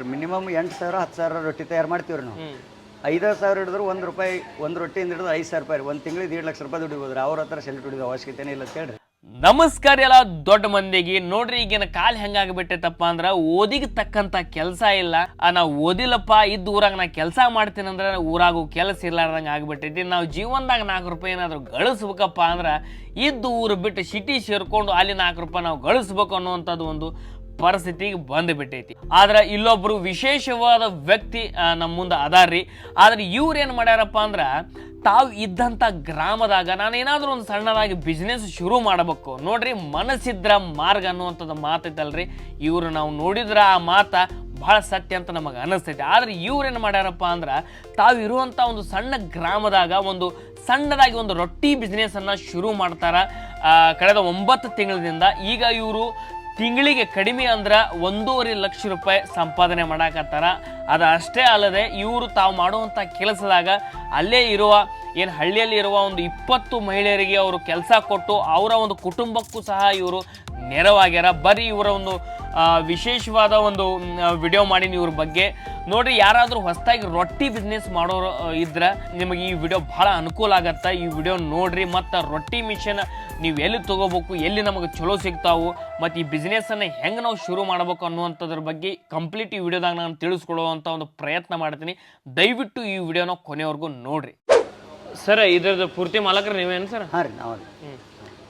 Kilometre minimum ಎಂಟು ಸಾವಿರ ಹತ್ತು ಸಾವಿರ ರೊಟ್ಟಿ ತಯಾರು ಮಾಡ್ತೀವಿ ನಾವು. ಐದು ಐದಾರು ಸಾವಿರ ಹಿಡಿದ್ರು ಒಂದು ರೂಪಾಯಿ ಒಂದು ರೊಟ್ಟಿಯಿಂದ ಹಿಡಿದು ಐದು ಸಾವಿರ ರೂಪಾಯಿ. ಒಂದು ತಿಂಗಳಿಗೆ ಎರಡು ಲಕ್ಷ ರೂಪಾಯಿ ದುಡಿಬೋದು ಅವ್ರ ಹತ್ರ ಸೆಲ್ಟ್ ಹೊಡಿದ ಅವಶ್ಯಕತೆನೇ ಇಲ್ಲ ಅಂತ ಹೇಳ್ರಿ. ನಮಸ್ಕಾರ ಎಲ್ಲ ದೊಡ್ಡ ಮಂದಿಗೆ. ನೋಡ್ರಿ ಈಗಿನ ಕಾಲ ಹೆಂಗಾಗ್ಬಿಟ್ಟೈತಪ್ಪ ಅಂದ್ರ ಓದಿಗೆ ತಕ್ಕಂತ ಕೆಲಸ ಇಲ್ಲ. ಆ, ನಾವು ಓದಿಲ್ಲಪ್ಪ ಇದ್ದ ಊರಾಗ ನಾ ಕೆಲಸ ಮಾಡ್ತೀನಿ ಅಂದ್ರೆ ಊರಾಗೂ ಕೆಲಸ ಇರ್ಲಾರ್ದಂಗ ಆಗ್ಬಿಟ್ಟೈತಿ. ನಾವು ಜೀವನದಾಗ ನಾಲ್ಕು ರೂಪಾಯಿ ಏನಾದ್ರು ಗಳಿಸ್ಬೇಕಪ್ಪ ಅಂದ್ರ ಇದ್ದ ಊರು ಬಿಟ್ಟು ಸಿಟಿ ಸೇರ್ಕೊಂಡು ಅಲ್ಲಿ ನಾಲ್ಕು ರೂಪಾಯಿ ನಾವು ಗಳಿಸ್ಬೇಕು ಅನ್ನುವಂಥದ್ದು ಒಂದು ಪರಿಸ್ಥಿತಿಗೆ ಬಂದುಬಿಟ್ಟೈತಿ ಆದ್ರೆ ಇಲ್ಲೊಬ್ರು ವಿಶೇಷವಾದ ವ್ಯಕ್ತಿ ನಮ್ಮ ಮುಂದೆ ಅದಾರ್ರಿ. ಆದ್ರೆ ಇವ್ರು ಏನು ಮಾಡ್ಯಾರಪ್ಪ ಅಂದ್ರೆ, ತಾವು ಇದ್ದಂಥ ಗ್ರಾಮದಾಗ ನಾನೇನಾದರೂ ಒಂದು ಸಣ್ಣದಾಗಿ ಬಿಸ್ನೆಸ್ ಶುರು ಮಾಡಬೇಕು. ನೋಡ್ರಿ, ಮನಸ್ಸಿದ್ರ ಮಾರ್ಗ ಅನ್ನುವಂಥದ್ದು ಮಾತೈತಲ್ರಿ ಇವರು ನಾವು ನೋಡಿದ್ರೆ ಆ ಮಾತ ಬಹಳ ಸತ್ಯ ಅಂತ ನಮಗೆ ಅನ್ನಿಸ್ತೈತೆ ಆದ್ರೆ ಇವ್ರೇನು ಮಾಡ್ಯಾರಪ್ಪ ಅಂದ್ರೆ, ತಾವು ಇರುವಂಥ ಒಂದು ಸಣ್ಣ ಗ್ರಾಮದಾಗ ಒಂದು ಸಣ್ಣದಾಗಿ ಒಂದು ರೊಟ್ಟಿ ಬಿಸ್ನೆಸ್ಸನ್ನು ಶುರು ಮಾಡ್ತಾರ. ಕಳೆದ ಒಂಬತ್ತು ತಿಂಗಳಿಂದ ಈಗ ಇವರು ತಿಂಗಳಿಗೆ ಕಡಿಮೆ ಅಂದ್ರೆ ಒಂದೂವರೆ ಲಕ್ಷ ರೂಪಾಯಿ ಸಂಪಾದನೆ ಮಾಡಕತ್ತಾರ. ಅದು ಅಷ್ಟೇ ಅಲ್ಲದೆ ಇವರು ತಾವು ಮಾಡುವಂಥ ಕೆಲಸದಾಗ ಅಲ್ಲೇ ಇರುವ, ಏನು ಹಳ್ಳಿಯಲ್ಲಿ ಇರುವ ಒಂದು ಇಪ್ಪತ್ತು ಮಹಿಳೆಯರಿಗೆ ಅವರು ಕೆಲಸ ಕೊಟ್ಟು ಅವರ ಒಂದು ಕುಟುಂಬಕ್ಕೂ ಸಹ ಇವರು ನೆರವಾಗ್ಯಾರ. ಬರೀ ಇವರ ಒಂದು ವಿಶೇಷವಾದ ಒಂದು ವಿಡಿಯೋ ಮಾಡೀನಿ ಇವ್ರ ಬಗ್ಗೆ. ನೋಡ್ರಿ ಯಾರಾದರೂ ಹೊಸದಾಗಿ ರೊಟ್ಟಿ ಬಿಸ್ನೆಸ್ ಮಾಡೋರು ಇದ್ರೆ ನಿಮಗೆ ಈ ವಿಡಿಯೋ ಭಾಳ ಅನುಕೂಲ ಆಗತ್ತೆ. ಈ ವಿಡಿಯೋ ನೋಡ್ರಿ ಮತ್ತು ರೊಟ್ಟಿ ಮಿಷನ್ ನೀವು ಎಲ್ಲಿ ತಗೋಬೇಕು ಎಲ್ಲಿ ನಮಗೆ ಚಲೋ ಸಿಗ್ತಾವು ಮತ್ತು ಈ ಬಿಸ್ನೆಸ್ಸನ್ನು ಹೆಂಗೆ ನಾವು ಶುರು ಮಾಡ್ಬೇಕು ಅನ್ನುವಂಥದ್ರ ಬಗ್ಗೆ ಕಂಪ್ಲೀಟ್ ಈ ವಿಡಿಯೋದಾಗ ನಾನು ತಿಳಿಸ್ಕೊಳ್ಳುವಂಥ ಒಂದು ಪ್ರಯತ್ನ ಮಾಡ್ತೀನಿ. ದಯವಿಟ್ಟು ಈ ವಿಡಿಯೋನ ಕೊನೆವರೆಗೂ ನೋಡ್ರಿ. ಸರ್ ಇದ್ರದ್ದು ಪೂರ್ತಿ ಮಾಲಕರು ನೀವೇನು ಸರ್? ಹಾಂ ರೀ ನಾವು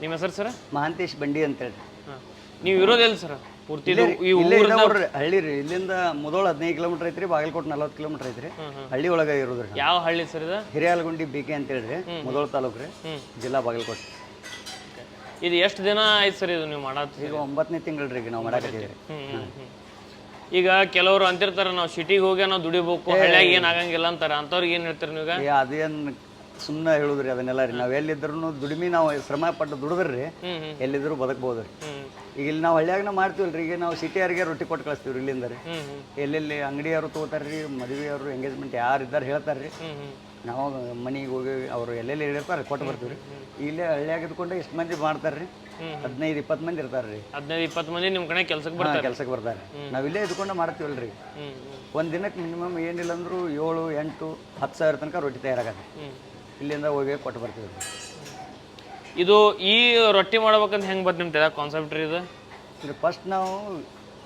ನಿಮ್ಮ ಹೆಸರು ಸರ್? ಮಹಾಂತೇಶ್ ಬಂಡಿ ಅಂತೇಳಿ ಹಾಂ. ನೀವು ಇರೋದೆಲ್ಲ ಸರ್? ಪೂರ್ತಿ ಇದು ಈ ಇಲ್ಲೇ ಊರ್ದ ಇದಾವ್ರಿ ಹಳ್ಳಿ ರೀ ಇಲ್ಲಿಂದ ಮುದೋಳ ಹದಿನೈದು ಕಿಲೋಮೀಟರ್ ಐತ್ರಿ ಬಾಗಲಕೋಟೆ ನಲ್ವತ್ತು ಕಿಲೋಮೀಟರ್ ಐತ್ರಿ. ಹಳ್ಳಿ ಒಳಗೆ ಇರೋದ್ರಿ ಯಾವ ಹಳ್ಳಿ ಸರ್ ಇದು? ಹಿರಿಯಾಲಗುಂಡಿ ಬಿ ಕೆ ಅಂತ ಹೇಳ್ರಿ ಮುದೋಳ ತಾಲೂಕು ರೀ. ಜಿಲ್ಲಾ ಬಾಗಲಕೋಟೆ. ಇದು ಎಷ್ಟು ದಿನ ಆಯ್ತು ಸರ್ ಇದು ನೀವು ಮಾಡತ್ತೀರಿ ಈಗ ಒಂಬತ್ತನೇ ತಿಂಗಳು ರೀ ಈಗ ನಾವು ಮಾಡಾಕತ್ತೀವಿ ಹ್ಮ್, ಹ್ಮ್, ಹ್ಮ್. ಈಗ ಕೆಲವರು ಅಂತಿರ್ತಾರ ನಾವು ಸಿಟಿಗೆ ಹೋಗಿ ನಾವು ದುಡಿಬೇಕು ಹಳ್ಳಿಯಾಗ ಏನ್ ಆಗಂಗಿಲ್ಲ ಅಂತಾರ ಅಂತವ್ರಿಗೆ ಏನ್ ಹೇಳ್ತೀರಿ ನೀವು ಏ ಅದೇನು ಸುಮ್ಮನೆ ಹೇಳುದ್ರಿ ಅದನ್ನೆಲ್ಲ ರೀ. ನಾವು ಎಲ್ಲಿದ್ರು ದುಡಿಮೆ ನಾವು ಶ್ರಮ ಪಟ್ಟು ದುಡಿದ್ರಿ ಎಲ್ಲಿದ್ರು ಬದುಕ್ಬೋದು ರೀ. ಈಗ ಇಲ್ಲಿ ನಾವು ಹಳ್ಳಿಯಾಗ ಮಾಡ್ತೀವಲ್ಲ ರೀ ಈಗ ನಾವು ಸಿಟಿಯವ್ರಿಗೆ ರೊಟ್ಟಿ ಕೊಟ್ಟು ಕಳಿಸ್ತೀವಿ ರೀ. ಇಲ್ಲಿಂದ ರೀ ಎಲ್ಲೆಲ್ಲಿ ಅಂಗಡಿಯವರು ತೊಗೋತಾರೆ ರೀ ಮದುವೆಯವರು ಎಂಗೇಜ್ಮೆಂಟ್ ಯಾರು ಇದ್ದಾರೆ ಹೇಳ್ತಾರೆ ರೀ ನಾವು ಮನೆಗೆ ಹೋಗಿ ಅವರು ಎಲ್ಲೆಲ್ಲಿ ಹೇಳಿರ್ತಾರೆ ಕೊಟ್ಟು ಬರ್ತೀವಿ ರೀ ಇಲ್ಲೇ ಹಳ್ಳಿಯಾಗ ಇದ್ಕೊಂಡು ಇಷ್ಟು ಮಂದಿ ಮಾಡ್ತಾರೆ ರೀ ಹದಿನೈದು ಇಪ್ಪತ್ತು ಮಂದಿ ಇರ್ತಾರೆ ರೀ ಹದಿನೈದು ಇಪ್ಪತ್ತು ಮಂದಿ ನಿಮ್ಮ ಕಡೆ ಕೆಲಸಕ್ಕೆ ಬರ್ತಾರೆ ಕೆಲಸಕ್ಕೆ ಬರ್ತಾರೆ ನಾವು ಇಲ್ಲೇ ಇದ್ಕೊಂಡು ಮಾಡ್ತೀವಲ್ರಿ. ರೀ ಒಂದು ದಿನಕ್ಕೆ ಮಿನಿಮಮ್ ಏನಿಲ್ಲ ಅಂದರೂ ಏಳು ಎಂಟು ಹತ್ತು ಸಾವಿರ ತನಕ ರೊಟ್ಟಿ ತಯಾರಾಗತ್ತೆ. ಇಲ್ಲಿಂದ ಹೋಗಿ ಕೊಟ್ಟು ಬರ್ತೀವಿ ರೀ ಇದು ಈ ರೊಟ್ಟಿ ಮಾಡ್ಬೇಕಂತ ಹೆಂಗ್ ಬಂತು ನಿಮ್ದು? ಕಾನ್ಸೆಪ್ಟ್ ರೀ ಇದು? ಇದು ಫಸ್ಟ್ ನಾವು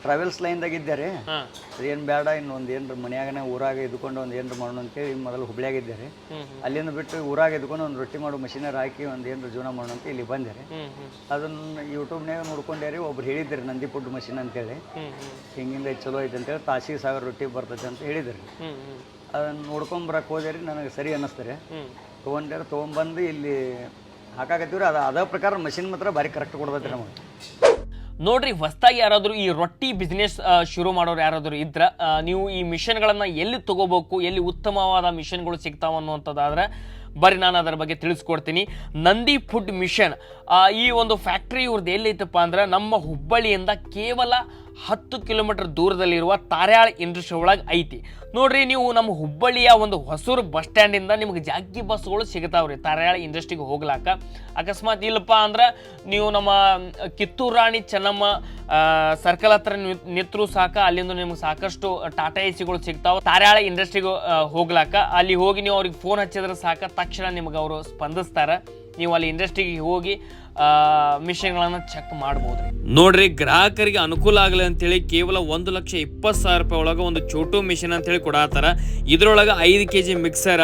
ಟ್ರಾವೆಲ್ಸ್ ಲೈನ್ದಾಗ ಇದ್ದಾರೆ. ಹಾ. ಏನು ಬೇಡ ಇನ್ನೊಂದು ಏನ್ರ ಮನ್ಯಾಗನೇ ಊರಾಗ ಇದ್ಕೊಂಡು ಒಂದು ಏನ್ರ ಮಾಡೋಣ ಅಂತೇಳಿ ಮೊದಲು ಹುಬ್ಳ್ಯಾಗ ಇದ್ದಾರೆ. ಹ್ಮ್ ಹ್ಮ್. ಅಲ್ಲಿಂದ ಬಿಟ್ಟು ಊರಾಗ ಇದ್ಕೊಂಡು ಒಂದು ರೊಟ್ಟಿ ಮಾಡೋ ಮಷಿನರ್ ಹಾಕಿ ಒಂದು ಏನ್ರ ಜೀವನ ಮಾಡೋಣ ಅಂತ ಇಲ್ಲಿ ಬಂದೆ ರೀ ಅದನ್ನು ಯೂಟ್ಯೂಬ್ನಾಗ ನೋಡ್ಕೊಂಡೆ ರೀ ಒಬ್ರು ಹೇಳಿದ್ರಿ ನಂದಿ ಫುಡ್ ಮಷಿನ್ ಅಂತೇಳಿ. ಹಿಂಗಿಂದ ಇದು ಚಲೋ ಐತೆ ಅಂತೇಳಿ ತಾಸಿಗೆ ಸಾವಿರ ರೊಟ್ಟಿ ಬರ್ತೈತೆ ಅಂತ ಹೇಳಿದ್ರಿ. ಅದನ್ನ ನೋಡ್ಕೊಂಬರಕ್ಕೆ ಹೋದೆ ರೀ ನನಗೆ ಸರಿ ಅನ್ನಿಸ್ತು ರೀ. ಹ್ಮ್. ತೊಗೊಂಡ್ಯಾರ ತೊಗೊಂಬಂದು ಇಲ್ಲಿ ಹಾಕಾಕತ್ತೀವ್ರಿ. ಅದು ಅದ ಪ್ರಕಾರ ಮಷಿನ್ ಮಾತ್ರ ಭಾರಿ ಕರೆಕ್ಟ್ ಕೊಡ್ತೈತಿ ನಮಗೆ. ನೋಡ್ರಿ ಹೊಸ್ತಾಗಿ ಯಾರಾದರೂ ಈ ರೊಟ್ಟಿ ಬಿಸ್ನೆಸ್ ಶುರು ಮಾಡೋರು ಯಾರಾದರೂ ಇದ್ರೆ ನೀವು ಈ ಮಿಷನ್ಗಳನ್ನು ಎಲ್ಲಿ ತಗೋಬೇಕು, ಎಲ್ಲಿ ಉತ್ತಮವಾದ ಮಿಷನ್ಗಳು ಸಿಗ್ತಾವ ಅನ್ನುವಂಥದ್ದಾದ್ರೆ ಬರೀ ನಾನು ಅದರ ಬಗ್ಗೆ ತಿಳಿಸ್ಕೊಡ್ತೀನಿ. ನಂದಿ ಫುಡ್ ಮಿಷನ್ ಈ ಒಂದು ಫ್ಯಾಕ್ಟ್ರಿ ಇವ್ರದ್ದು ಎಲ್ಲೈತಪ್ಪ ಅಂದ್ರೆ ನಮ್ಮ ಹುಬ್ಬಳ್ಳಿಯಿಂದ ಕೇವಲ ಹತ್ತು ಕಿಲೋಮೀಟರ್ ದೂರದಲ್ಲಿರುವ ತಾರ್ಯಾಳ್ ಇಂಡಸ್ಟ್ರಿ ಒಳಗೆ ಐತಿ. ನೋಡ್ರಿ, ನೀವು ನಮ್ಮ ಹುಬ್ಬಳ್ಳಿಯ ಒಂದು ಹೊಸೂರು ಬಸ್ ಸ್ಟ್ಯಾಂಡಿಂದ ನಿಮ್ಗೆ ಜಾಗಿ ಬಸ್ಗಳು ಸಿಗ್ತಾವ್ರಿ. ತಾರ್ಯಾಳ ಇಂಡಸ್ಟ್ರಿಗೆ ಹೋಗ್ಲಾಕ. ಅಕಸ್ಮಾತ್ ಇಲ್ಲಪ್ಪ ಅಂದ್ರೆ ನೀವು ನಮ್ಮ ಕಿತ್ತೂರು ರಾಣಿ ಚೆನ್ನಮ್ಮ ಸರ್ಕಲ್ ಹತ್ರ ನಿತ್ರು ಸಾಕ, ಅಲ್ಲಿಂದ ನಿಮ್ಗೆ ಸಾಕಷ್ಟು ಟಾಟಾ ಎ ಸಿಗಳು ಸಿಗ್ತಾವ. ತಾರ್ಯಾಳ ಇಂಡಸ್ಟ್ರಿಗೆ ಹೋಗ್ಲಾಕ. ಅಲ್ಲಿ ಹೋಗಿ ನೀವು ಅವ್ರಿಗೆ ಫೋನ್ ಹಚ್ಚಿದ್ರೆ ಸಾಕ, ತಕ್ಷಣ ನಿಮ್ಗೆ ಅವರು ಸ್ಪಂದಿಸ್ತಾರೆ. ನೀವು ಅಲ್ಲಿ ಇಂಡಸ್ಟ್ರಿಗೆ ಹೋಗಿ ಮಿಷನ್ಗಳನ್ನು ಚೆಕ್ ಮಾಡ್ಬೋದು ನೋಡ್ರಿ, ಗ್ರಾಹಕರಿಗೆ ಅನುಕೂಲ ಆಗಲಿ ಅಂತೇಳಿ ಕೇವಲ ಒಂದು ಲಕ್ಷ ಇಪ್ಪತ್ತು ಸಾವಿರ ರೂಪಾಯಿ ಒಳಗೆ ಒಂದು ಚೋಟು ಮಿಷಿನ್ ಅಂತೇಳಿ ಕೊಡತ್ತಾರ. ಇದ್ರೊಳಗೆ ಐದು ಕೆ ಜಿ ಮಿಕ್ಸರ್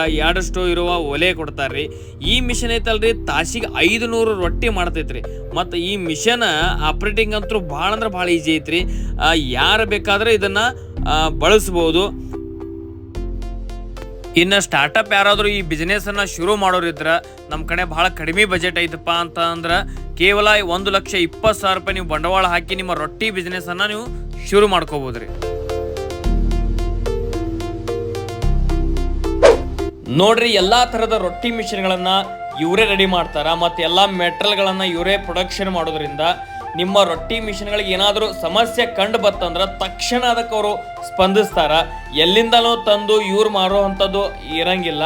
ಸ್ಟೋ ಇರುವ ಒಲೆ ಕೊಡ್ತಾರ್ರಿ. ಈ ಮಿಷನ್ ಐತಲ್ರಿ, ತಾಸಿಗೆ ಐದು ನೂರು ರೊಟ್ಟಿ ಮಾಡ್ತೈತ್ರಿ. ಮತ್ತು ಈ ಮಿಷನ್ ಆಪ್ರೇಟಿಂಗ್ ಅಂತೂ ಭಾಳ ಅಂದ್ರೆ ಭಾಳ ಈಜಿ ಐತ್ರಿ. ಯಾರು ಬೇಕಾದ್ರೆ ಇದನ್ನು ಬಳಸ್ಬೋದು. ಇನ್ನು ಸ್ಟಾರ್ಟಪ್ ಯಾರಾದರೂ ಈ ಬಿಸ್ನೆಸ್ಸನ್ನು ಶುರು ಮಾಡೋರಿದ್ರೆ ನಮ್ಮ ಕಡೆ ಭಾಳ ಕಡಿಮೆ ಬಜೆಟ್ ಐತಪ್ಪ ಅಂತ ಅಂದ್ರೆ ಕೇವಲ ಒಂದು ಲಕ್ಷ ಇಪ್ಪತ್ತು ಸಾವಿರ ರೂಪಾಯಿ ನೀವು ಬಂಡವಾಳ ಹಾಕಿ ನಿಮ್ಮ ರೊಟ್ಟಿ ಬಿಸ್ನೆಸ್ಸನ್ನು ನೀವು ಶುರು ಮಾಡ್ಕೋಬೋದ್ರಿ. ನೋಡ್ರಿ ಎಲ್ಲ ಥರದ ರೊಟ್ಟಿ ಮಿಷಿನ್ಗಳನ್ನು ಇವರೇ ರೆಡಿ ಮಾಡ್ತಾರೆ ಮತ್ತು ಎಲ್ಲ ಮೆಟ್ರಲ್ಗಳನ್ನು ಇವರೇ ಪ್ರೊಡಕ್ಷನ್ ಮಾಡೋದ್ರಿಂದ ನಿಮ್ಮ ರೊಟ್ಟಿ ಮಿಷಿನ್ಗಳಿಗೆ ಏನಾದರೂ ಸಮಸ್ಯೆ ಕಂಡು ಬತ್ತಂದ್ರೆ ತಕ್ಷಣ ಅದಕ್ಕೆ ಅವರು ಸ್ಪಂದಿಸ್ತಾರ. ಎಲ್ಲಿಂದಲೂ ತಂದು ಇವ್ರು ಮಾರೋ ಅಂಥದ್ದು ಇರಂಗಿಲ್ಲ.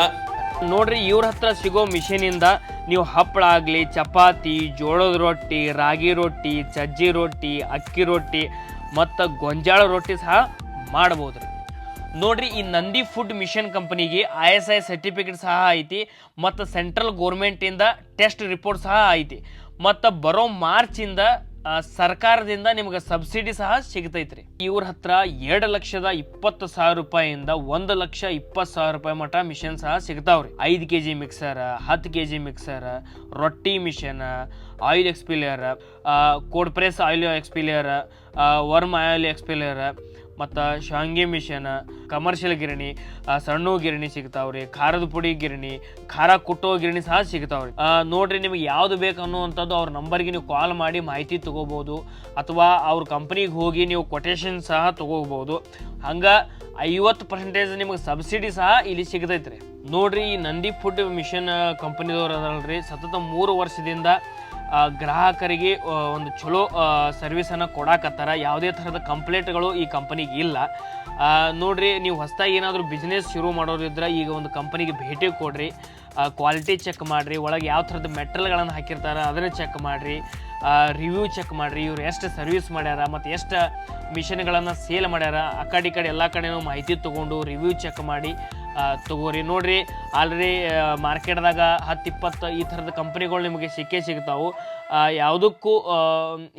ನೋಡ್ರಿ, ಇವ್ರ ಹತ್ರ ಸಿಗೋ ಮಿಷಿನಿಂದ ನೀವು ಹಪ್ಪಳ ಆಗಲಿ, ಚಪಾತಿ, ಜೋಳದ ರೊಟ್ಟಿ, ರಾಗಿ ರೊಟ್ಟಿ, ಸಜ್ಜಿ ರೊಟ್ಟಿ, ಅಕ್ಕಿ ರೊಟ್ಟಿ ಮತ್ತು ಗೊಂಜಾಳ ರೊಟ್ಟಿ ಸಹ ಮಾಡ್ಬೋದು ರೀ ನೋಡ್ರಿ, ಈ ನಂದಿ ಫುಡ್ ಮಿಷನ್ ಕಂಪನಿಗೆ ಐ ಎಸ್ ಐ ಸರ್ಟಿಫಿಕೇಟ್ ಸಹ ಐತಿ ಮತ್ತು ಸೆಂಟ್ರಲ್ ಗೋರ್ಮೆಂಟಿಂದ ಟೆಸ್ಟ್ ರಿಪೋರ್ಟ್ ಸಹ ಐತಿ. ಮತ್ತು ಬರೋ ಮಾರ್ಚಿಂದ ಸರ್ಕಾರದಿಂದ ನಿಮ್ಗೆ ಸಬ್ಸಿಡಿ ಸಹ ಸಿಗ್ತೈತ್ರಿ. ಇವ್ರ ಹತ್ರ ಎರಡು ಲಕ್ಷದ ಇಪ್ಪತ್ತು ಸಾವಿರ ರೂಪಾಯಿಯಿಂದ ಒಂದು ಲಕ್ಷ ಇಪ್ಪತ್ತು ಸಾವಿರ ರೂಪಾಯಿ ಮಟ ಮಿಷನ್ ಸಹ ಸಿಗ್ತಾವ್ರಿ. ಐದು ಕೆ ಜಿ ಮಿಕ್ಸರ್, ಹತ್ತು ಕೆ ಜಿ ಮಿಕ್ಸರ್, ರೊಟ್ಟಿ machine, oil expeller cold press oil expeller worm oil expeller ಮತ್ತು ಶಾಂಗಿ ಮಿಷನ್, ಕಮರ್ಷಿಯಲ್ ಗಿರಣಿ ಸಣ್ಣ ಗಿರಣಿ ಸಿಗ್ತಾವ್ರಿ, ಖಾರದ ಪುಡಿ ಗಿರಣಿ, ಖಾರ ಕುಟ್ಟೋ ಗಿರಣಿ ಸಹ ಸಿಗ್ತಾವ್ರಿ. ರೀ ನೋಡ್ರಿ ನಿಮಗೆ ಯಾವುದು ಬೇಕು ಅನ್ನುವಂಥದ್ದು ಅವ್ರ ನಂಬರ್ಗೆ ನೀವು ಕಾಲ್ ಮಾಡಿ ಮಾಹಿತಿ ತೊಗೋಬೋದು, ಅಥವಾ ಅವ್ರ ಕಂಪ್ನಿಗೆ ಹೋಗಿ ನೀವು ಕೊಟೇಶನ್ ಸಹ ತೊಗೋಬೋದು. ಹಂಗೆ ಐವತ್ತು ಪರ್ಸೆಂಟೇಜ್ ನಿಮಗೆ ಸಬ್ಸಿಡಿ ಸಹ ಇಲ್ಲಿ ಸಿಗ್ತೈತ್ರಿ. ನೋಡ್ರಿ ಈ ನಂದಿ ಫುಡ್ ಮಿಷನ್ ಕಂಪ್ನಿದವ್ರು ಅದಲ್ರಿ ಸತತ ಮೂರು ವರ್ಷದಿಂದ ಗ್ರಾಹಕರಿಗೆ ಒಂದು ಚಲೋ ಸರ್ವಿಸನ್ನು ಕೊಡಾಕತ್ತಾರ. ಯಾವುದೇ ಥರದ ಕಂಪ್ಲೇಂಟ್ಗಳು ಈ ಕಂಪನಿಗೆ ಇಲ್ಲ. ನೋಡ್ರಿ, ನೀವು ಹೊಸದಾಗಿ ಏನಾದರೂ ಬಿಸ್ನೆಸ್ ಶುರು ಮಾಡೋರಿದ್ರೆ ಈಗ ಒಂದು ಕಂಪನಿಗೆ ಭೇಟಿ ಕೊಡ್ರಿ. ಕ್ವಾಲಿಟಿ ಚೆಕ್ ಮಾಡಿರಿ. ಒಳಗೆ ಯಾವ ಥರದ ಮೆಟೀರಿಯಲ್ಗಳನ್ನು ಹಾಕಿರ್ತಾರೆ, ಅದನ್ನು ಚೆಕ್ ಮಾಡಿರಿ. ರಿವ್ಯೂ ಚೆಕ್ ಮಾಡಿರಿ. ಇವ್ರು ಎಷ್ಟು ಸರ್ವಿಸ್ ಮಾಡ್ಯಾರ, ಮತ್ತು ಎಷ್ಟು ಮಿಷನ್ಗಳನ್ನು ಸೇಲ್ ಮಾಡ್ಯಾರ, ಆ ಕಡೆ ಈ ಕಡೆ ಎಲ್ಲ ಕಡೆನೂ ಮಾಹಿತಿ ತೊಗೊಂಡು ರಿವ್ಯೂ ಚೆಕ್ ಮಾಡಿ ತಗೋರಿ. ನೋಡ್ರಿ ಆಲ್ರೆಡಿ ಮಾರ್ಕೆಟ್ದಾಗ ಹತ್ತು ಇಪ್ಪತ್ತು ಈ ಥರದ ಕಂಪ್ನಿಗಳು ನಿಮಗೆ ಸಿಕ್ಕೇ ಸಿಗ್ತಾವೆ. ಯಾವುದಕ್ಕೂ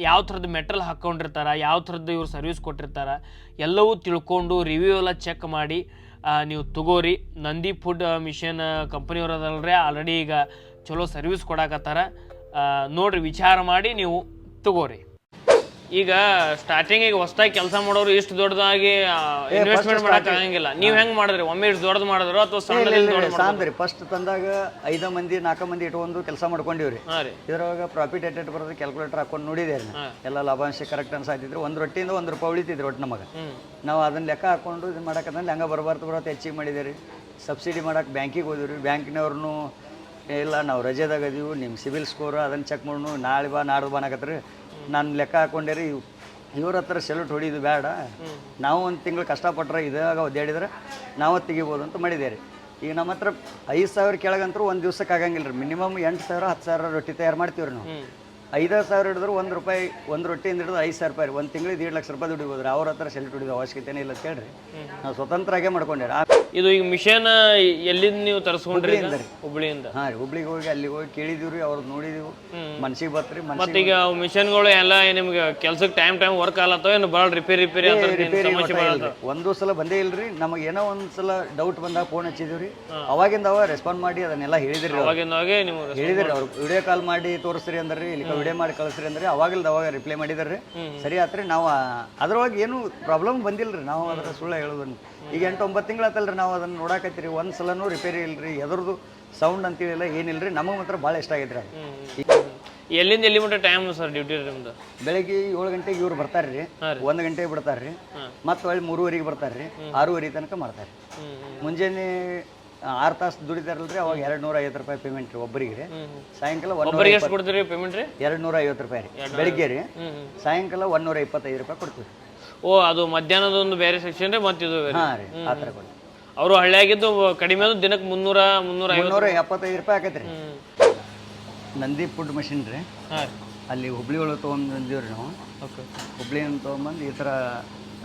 ಯಾವ ಥರದ ಮೆಟಲ್ ಹಾಕ್ಕೊಂಡಿರ್ತಾರೆ ಯಾವ ಥರದ್ದು ಇವ್ರು ಸರ್ವಿಸ್ ಕೊಟ್ಟಿರ್ತಾರೆ, ಎಲ್ಲವೂ ತಿಳ್ಕೊಂಡು ರಿವ್ಯೂ ಎಲ್ಲ ಚೆಕ್ ಮಾಡಿ ನೀವು ತಗೋರಿ. ನಂದಿ ಫುಡ್ ಮಿಷನ್ ಕಂಪ್ನಿಯವ್ರು ಅದಲ್ರಿ ಆಲ್ರೆಡಿ ಈಗ ಚಲೋ ಸರ್ವಿಸ್ ಕೊಡಕತ್ತಾರ. ನೋಡ್ರಿ, ವಿಚಾರ ಮಾಡಿ ನೀವು ತಗೋರಿ. ಈಗ ಸ್ಟಾರ್ಟಿಂಗ್ ಈಗ ಹೊಸದಾಗಿ ಕೆಲಸ ಮಾಡೋರು ಇಷ್ಟು ದೊಡ್ಡದಾಗಿ ಇನ್ವೆಸ್ಟ್ಮೆಂಟ್ ಮಾಡಕ್ ಆಗಂಗಿಲ್ಲ. ನೀವ್ ಹೆಂಗ್ ಮಾಡಿದ್ರಿ? ಒಮ್ಮೆ ಇಷ್ಟು ದೊಡ್ಡದು ಮಾಡಿದ್ರು ಅಥವಾ ಸಣ್ಣ ಸಾಂದ್ರಿ ಫಸ್ಟ್ ತಂದಾಗ ಐದ ಮಂದಿ ನಾಲ್ಕು ಮಂದಿ ಇಟ್ಕೊಂಡು ಕೆಲಸ ಮಾಡ್ಕೊಂಡಿವ್ರಿ. ಹಾ ರೀ. ಇದ್ರೊಳಗೆ ಪ್ರಾಫಿಟ್ ಎಟ್ ಬರೋದು ಕ್ಯಾಲ್ಕುಲೇಟರ್ ಹಾಕೊಂಡು ನೋಡಿದೆ. ಎಲ್ಲ ಲಾಭಾಂಶ ಕರೆಕ್ಟ್ ಅನ್ಸಾತಿದ್ರು ಒಂದು ರೊಟ್ಟಿಯಿಂದ ಒಂದು ರೂಪಾಯಿ ಉಳಿತಿದ್ರು ಒಟ್ಟು ನಮಗೆ. ನಾವು ಅದನ್ನ ಲೆಕ್ಕ ಹಾಕೊಂಡು ಇದು ಮಾಡಕ್ಕಂದ್ರೆ ಹಂಗೆ ಬರಬಾರ್ದು ಬರೋದು ಹೆಚ್ಚಿಗೆ ಮಾಡಿದೆ ರೀ ಸಬ್ಸಿಡಿ ಮಾಡಕ್ಕೆ ಬ್ಯಾಂಕಿಗೆ ಹೋದಿವ್ರಿ ಬ್ಯಾಂಕ್ನವ್ರನ್ನು ಇಲ್ಲ ನಾವು ರಜೆದಾಗ ಅದೀವಿ ನಿಮ್ಮ ಸಿಬಿಲ್ ಸ್ಕೋರ್ ಅದನ್ನು ಚೆಕ್ ಮಾಡೋಣ ನಾಳೆ ಬಾ ನಾಡ್ದು ಬಾ ಅನ್ನಕತ್ರಿ ನಾನು ಲೆಕ್ಕ ಹಾಕೊಂಡೆ ರೀ ಇವ್ರ ಹತ್ರ ಸೆಲ್ಯೂಟ್ ಹೊಡಿಯೋದು ಬೇಡ. ನಾವು ಒಂದು ತಿಂಗಳು ಕಷ್ಟಪಟ್ರೆ ಇದಾಗ ಒದ್ದಾಡಿದ್ರೆ ನಾವು ತೆಗಿಬೋದು ಅಂತ ಮಾಡಿದೆ ರೀ ಈಗ ನಮ್ಮ ಹತ್ರ ಐದು ಸಾವಿರ ಕೆಳಗಂತರೂ ಒಂದು ದಿವ್ಸಕ್ಕೆ ಆಗಂಗಿಲ್ಲ ರೀ ಮಿನಿಮಮ್ ಎಂಟು ಸಾವಿರ ಹತ್ತು ಸಾವಿರ ರೊಟ್ಟಿ ತಯಾರು ಮಾಡ್ತೀವಿ ರೀ ನಾವು ಐದಾರು ಸಾವಿರ ಹಿಡಿದ್ರು ಒಂದು ರೂಪಾಯಿ ಒಂದು ರೊಟ್ಟಿಯಿಂದ ಹಿಡಿದು ಐದು ಸಾವಿರ ರೂಪಾಯಿ ಒಂದು ತಿಂಗಳಿಗೆ ಎರಡು ಲಕ್ಷ ರೂಪಾಯಿ ದುಡಿಬೋದು ಅವ್ರ ಹತ್ರ ಸೆಲ್ಯೂಟ್ ಹೊಡಿಯೋದು ಅವಶ್ಯಕತೆನೇ ಇಲ್ಲ ಅಂತ ಹೇಳ್ರಿ. ನಾವು ಸ್ವತಂತ್ರ ಆಗೇ ಆ ಇದು ಈಗ ಮಿಷನ್ ಎಲ್ಲಿಂದ ನೀವು ತರಿಸ್ಕೊಂಡ್ರಿ? ಹುಬ್ಳಿಯಿಂದ ರೀ. ಹುಬ್ಳಿಯಿಂದ. ಹಾಂ ರೀ ಹುಬ್ಳಿಗೆ ಹೋಗಿ ಅಲ್ಲಿಗೆ ಹೋಗಿ ಕೇಳಿದೀವಿ ರೀ ಅವ್ರದ್ದು ನೋಡಿದೀವಿ. ಮನ್ಸಿಗೆ ಬತ್ರಿ ಮತ್ತ್ ಮನ್ಸಿಗೆ ಈಗ ಮಿಷನ್ಗಳು ಎಲ್ಲ ನಿಮ್ಗೆ ಕೆಲ್ಸಕ್ಕೆ ಟೈಮ್ ಟೈಮ್ ವರ್ಕ್ ಆಗತ್ತೋ ಏನು ಭಾಳ ರಿಪೇರಿ ರಿಪೇರಿ ಅಂತ ಸಮಸ್ಯೆ ಒಂದು ಸಲ ಬಂದೇ ಇಲ್ರಿ ನಮಗೆ ಏನೋ ಒಂದು ಸಲ ಡೌಟ್ ಬಂದಾಗ ಫೋನ್ ಹಚ್ಚಿದೀವಿ ರೀ. ಅವಾಗಿಂದ ಅವ ರೆಸ್ಪಾಂಡ್ ಮಾಡಿ ಅದನ್ನೆಲ್ಲ ಹೇಳಿದ್ರಿ ಅವ್ರು. ನೀವು ಹೇಳಿದ್ರಿ ಅವ್ರು ವಿಡಿಯೋ ಕಾಲ್ ಮಾಡಿ ತೋರಿಸ್ರಿ ಅಂದ್ರಿ ಇಲ್ಲಿ ವಿಡಿಯೋ ಮಾಡಿ ಕಳಿಸ್ರಿ ಅಂದ್ರೆ ಅವಾಗಿಲ್ದ ಅವಾಗ ರಿಪ್ಲೈ ಮಾಡಿದ್ರಿ. ಸರಿ ಆತ್ರಿ ನಾವು ಅದ್ರೊಳಗೆ ಏನು ಪ್ರಾಬ್ಲಮ್ ಬಂದಿಲ್ರಿ ನಾವು ಅದ್ರ ಸುಳ್ಳ ಹೇಳೋದನ್ನ ಈಗ ಎಂಟು ಒಂಬತ್ತು ತಿಂಗಳು ಆತಲ್ರಿ ನಾವು ಅದನ್ನು ನೋಡಾಕತ್ತೀರಿ. ಒಂದು ಸಲನೂ ರಿಪೇರಿ ಇಲ್ರಿ. ಎದ್ರದ್ದು ಸೌಂಡ್ ಅಂತೀವಿಲ್ಲ ಏನಿಲ್ರಿ. ನಮಗೆ ಮಾತ್ರ ಭಾಳ ಇಷ್ಟ ಆಗೈತ್ರಿ ಅದು. ಎಲ್ಲಿಂದ ಎಲ್ಲಿ ಮಟ್ಟ ಟೈಮ್ ಸರ್ ಡ್ಯೂಟಿ ನಿಮ್ದು? ಬೆಳಗ್ಗೆ ಏಳು ಗಂಟೆಗೆ ಇವ್ರು ಬರ್ತಾರೆ ರೀ. ಒಂದು ಗಂಟೆಗೆ ಬಿಡ್ತಾರೆ ರೀ ಮತ್ತೆ ಹೊಳ್ಳಿ ಮೂರುವರೆಗೆ ಬರ್ತಾರೆ ರೀ ಆರೂವರೆ ತನಕ ಮಾಡ್ತಾರೆ ಮುಂಜಾನೆ ಆರು ತಾಸು ದುಡಿತಾರಲ್ರಿ ಅವಾಗ ಎರಡು ನೂರ ಐವತ್ತು ರೂಪಾಯಿ ಪೇಮೆಂಟ್ ರೀ ಒಬ್ಬರಿಗೆ ರೀ ಸಾಯಂಕಾಲ ಒಬ್ಬರಿಗೆ ಎಷ್ಟು ಕೊಡ್ತೀರಿ ಪೇಮೆಂಟ್ ರೀ? ಎರಡು ನೂರ ಐವತ್ತು ರೂಪಾಯಿ ರೀ. ಬೆಳಿಗ್ಗೆ ರೀ. ಸಾಯಂಕಾಲ ಒಂದೂರ ಇಪ್ಪತ್ತೈದು ರೂಪಾಯಿ ಕೊಡ್ತೀವಿ. ಓ ಅದು ಮಧ್ಯಾಹ್ನದ ಒಂದು ಬೇರೆ ಸೆಕ್ಷನ್ ರೀ ಮತ್ತೆ ಇದು ಬೇರೆ. ಹಾಂ ರೀ ಆ ಥರ ಕೊಡ್ತೀವಿ ಅವರು ಹಳ್ಳಿಯಾಗಿದ್ದು ಕಡಿಮೆ ಅಂದ್ರೆ ದಿನಕ್ಕೆ ಮುನ್ನೂರ ಮುನ್ನೂರ ಐವತ್ತು. ಮುನ್ನೂರ ಎಪ್ಪತ್ತೈದು ರೂಪಾಯಿ ಆಕೈತೆ ರೀ ನಂದಿ ಫುಡ್ ಮಷಿನ್ ರೀ. ಹಾಂ ಅಲ್ಲಿ ಹುಬ್ಳಿ ಒಳಗೆ ತೊಗೊಂಡು ಬಂದೀವಿ ನಾವು. ಓಕೆ. ಹುಬ್ಳಿಯಿಂದ ತೊಗೊಂಬಂದು ಈ ಥರ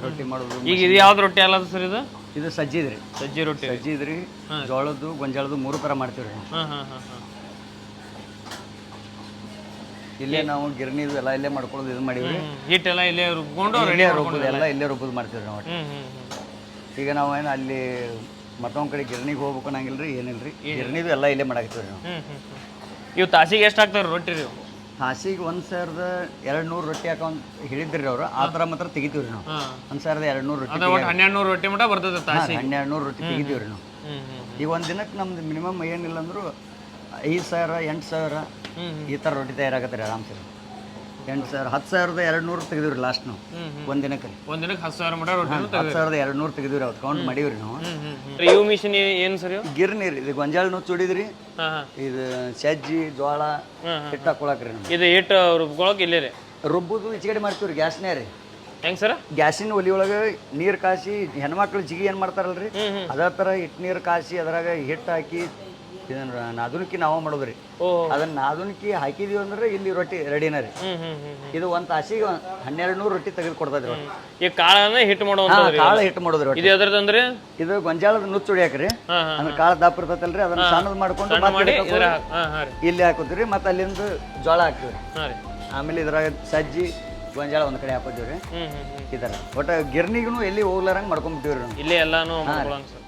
ರೊಟ್ಟಿ ಮಾಡೋದು ಈಗ ಇದು ಯಾವ್ದು ರೊಟ್ಟಿ ಅಲ್ಲ ಸರ್ ಇದು? ಇದು ಸಜ್ಜಿದ್ರಿ ಸಜ್ಜಿ ರೊಟ್ಟಿ ಸಜ್ಜಿದ್ರಿ ಜೋಳದ್ದು ಗೊಂಜಾಳದ್ದು ಮೂರು ಥರ ಮಾಡ್ತೀವಿ ರೀ. ಹಾಂ ಹಾಂ ಹಾಂ ಹಾಂ. ಇಲ್ಲೇ ನಾವು ಗಿರಣಿ ಎಲ್ಲ ಇಲ್ಲೇ ಮಾಡ್ಕೊಳ್ಳೋದು ಇದು ಮಾಡೀವಿ ಹಿಟ್ಟೆಲ್ಲ ಇಲ್ಲೇ ರುಬ್ಬಿಕೊಂಡು ರೆಡಿ ರುಬ್ಬೋದು ಎಲ್ಲ ಇಲ್ಲೇ ರುಬ್ಬೋದು ಮಾಡ್ತೀವಿ ನಾವು ಈಗ ನಾವು ಏನು ಅಲ್ಲಿ ಮತ್ತೊಂದು ಕಡೆ ಗಿರಣಿಗೆ ಹೋಗ್ಬೇಕು ಅನ್ನಂಗಿಲ್ಲ ರೀ ಏನಿಲ್ಲ. ರೀ ಗಿರಣಿದು ಎಲ್ಲ ಇಲ್ಲೇ ಮಾಡಾಕ್ತೀವಿ ರೀ ನಾವು ಇವು ತಾಸಿಗೆ ಎಷ್ಟು ಹಾಕ್ತಾರೆ ರೊಟ್ಟಿ ರೀ ಹಾಸಿಗೆ ಒಂದು ಸಾವಿರದ ಎರಡು ನೂರು ರೊಟ್ಟಿ ಹಾಕೊಂಡ್ ಹೇಳಿದ್ರಿ ಅವರು ಆ ಥರ ಮಾತ್ರ ತೆಗಿತೀವಿ ರೀ ನಾವು ಒಂದು ಸಾವಿರದ ಎರಡು ನೂರು ರೊಟ್ಟಿ ಹನ್ನೆರಡು ನೂರು ರೊಟ್ಟಿ ಮಟ ಬರ್ತದೆ ಹನ್ನೆರಡು ನೂರು ರೊಟ್ಟಿ ತೆಗಿತೀವಿ ರೀ ನಾವು. ಈಗ ಒಂದು ದಿನಕ್ಕೆ ನಮ್ದು ಮಿನಿಮಮ್ ಏನಿಲ್ಲ ಅಂದರೂ ಐದು ಸಾವಿರ ಎಂಟು ಸಾವಿರ ಈ ಥರ ರೊಟ್ಟಿ ತಯಾರಾಗತ್ತೆ ರೀ ಆರಾಮ್ಸೆ ಎಂಟು ಸಾವಿರ ಹತ್ತು ಸಾವಿರದ ಎರಡು ನೂರು ತೆಗೆದಿವಿ ರೀ ಲಾಸ್ಟ್ ನಾವು ಒಂದು ದಿನಕ್ಕೆ ಒಂದು ದಿನಕ್ಕೆ ಹತ್ತು ಸಾವಿರ ಮಟ ರೊಟ್ಟಿ ಹತ್ತು ಸಾವಿರದ ಎರಡು ನೂರು ತೆಗೆದಿವಿ ಅವತ್ತು ಅವ್ರು ಕೌಂಟ್ ಮಾಡಿವ್ರಿ ರೀ ನಾವು. ಹ್ಮ್ ಹ್ಮ್ ಹ್ಮ್. ಇವು ಮಿಷಿನ್ ಏನು ಸರ್ ಇವು? ಗಿರ್ನಿ ರೀ ಇದು ಗೊಂಜಾಳ ಚುಡಿದ್ರಿ ಹಾಂ ಹಾಂ. ಇದು ಸಜ್ಜಿ ಜೋಳ. ಹಿಟ್ಟು ಹಾಕೊಳಕ್ರಿ ನಮ್ಗೆ. ಇದು ಹಿಟ್ಟು ರುಬ್ಕೊಳಕ್ ಇಲ್ಲೇ ರೀ? ರುಬ್ಬುದು ಈಚೆಗಡೆ ಮಾಡ್ತೀವಿ ರೀ ಗ್ಯಾಸ್ನೇ ರೀ. ಹೆಂಗ್ ಸರ್? ಗ್ಯಾಸಿನ ಒಲಿ ಒಳಗೆ ನೀರು ಕಾಸಿ ಹೆಣ್ಮಕ್ಳು ಜಿಗಿ ಏನು ಮಾಡ್ತಾರಲ್ರಿ? ಅದರ ತರ ಅದೇ ಥರ ಹಿಟ್ಟು ನೀರು ಕಾಸಿ ಅದ್ರಾಗ ಹಿಟ್ಟು ಹಾಕಿ ಇದನ್ನ ನಾದುನಿಕಿ ನಾವು ಮಾಡೋದ್ರಿ ಓ. ಅದನ್ನ ನಾದುನಿಕಿ ಹಾಕಿದೀವಿ ಅಂದ್ರೆ ಇಲ್ಲಿ ರೊಟ್ಟಿ ರೆಡಿನ ರೀ. ಹ್ಮ್ ಹ್ಮ್ ಹ್ಮ್ ಹ್ಮ್. ಇದು ಒಂದ್ ತಾಸಿಗೆ ಹನ್ನೆರಡು ನೂರು ರೊಟ್ಟಿ ತೆಗೆದು ಕೊಡ್ತದ್ರಿ ರೊಟ್ಟಿ. ಈ ಕಾಳನ್ನ ಹಿಟ್ಟು ಹಾ ಮಾಡುವಂಥದ್ದು ಕಾಳು ಹಿಟ್ಟು ಮಾಡೋದ್ರಿ ರೊಟ್ಟಿ. ಇದು ಇದು ಗೊಂಜಾಳದ ನುಚ್ಚು ಹೊಡಿಯಾಕ್ರಿ ಹಾ ಹಾ ಅಂದ್ರೆ ಕಾಳ ದಪ್ಪ ಇರ್ತೈತಲ್ರಿ ಅದನ್ನ ಸಣ್ಣದ್ ಮಾಡ್ಕೊಂಡು ಮತ್ತೆ ಮಾಡಿ ಇದಕ್ಕೆ ಇದ್ರ ಹಾಕೋದು. ಹಾ ಹಾ ರೀ. ಇಲ್ಲಿ ಹಾಕೋತೀರಿ ಮತ್ತೆ ಅಲ್ಲಿಂದ ಜೋಳ ಹಾಕ್ತೀವಿ ಹಾ ರೀ. ಆಮೇಲೆ ಇದ್ರಾಗ ಸಜ್ಜಿ ಗೊಂಜಾಳ ಒಂದ್ ಕಡೆ ಹಾಕೋತೀವಿ ಹ್ಮ್ ಹ್ಮ್ ಹ್ಮ್. ಈ ಥರ ಒಟ್ಟು ಗಿರ್ನಿಗೂ ಎಲ್ಲಿ ಹೋಗ್ಲಾರಂಗ್ ಮಾಡ್ಕೊಂಡ್ಬಿಟ್ಟಿವ್ರಿ ಇಲ್ಲಿ ಇಲ್ಲೇ ಎಲ್ಲಾನು ಮಾಡ್ಕೊಳಂಗ್ ಸರ್.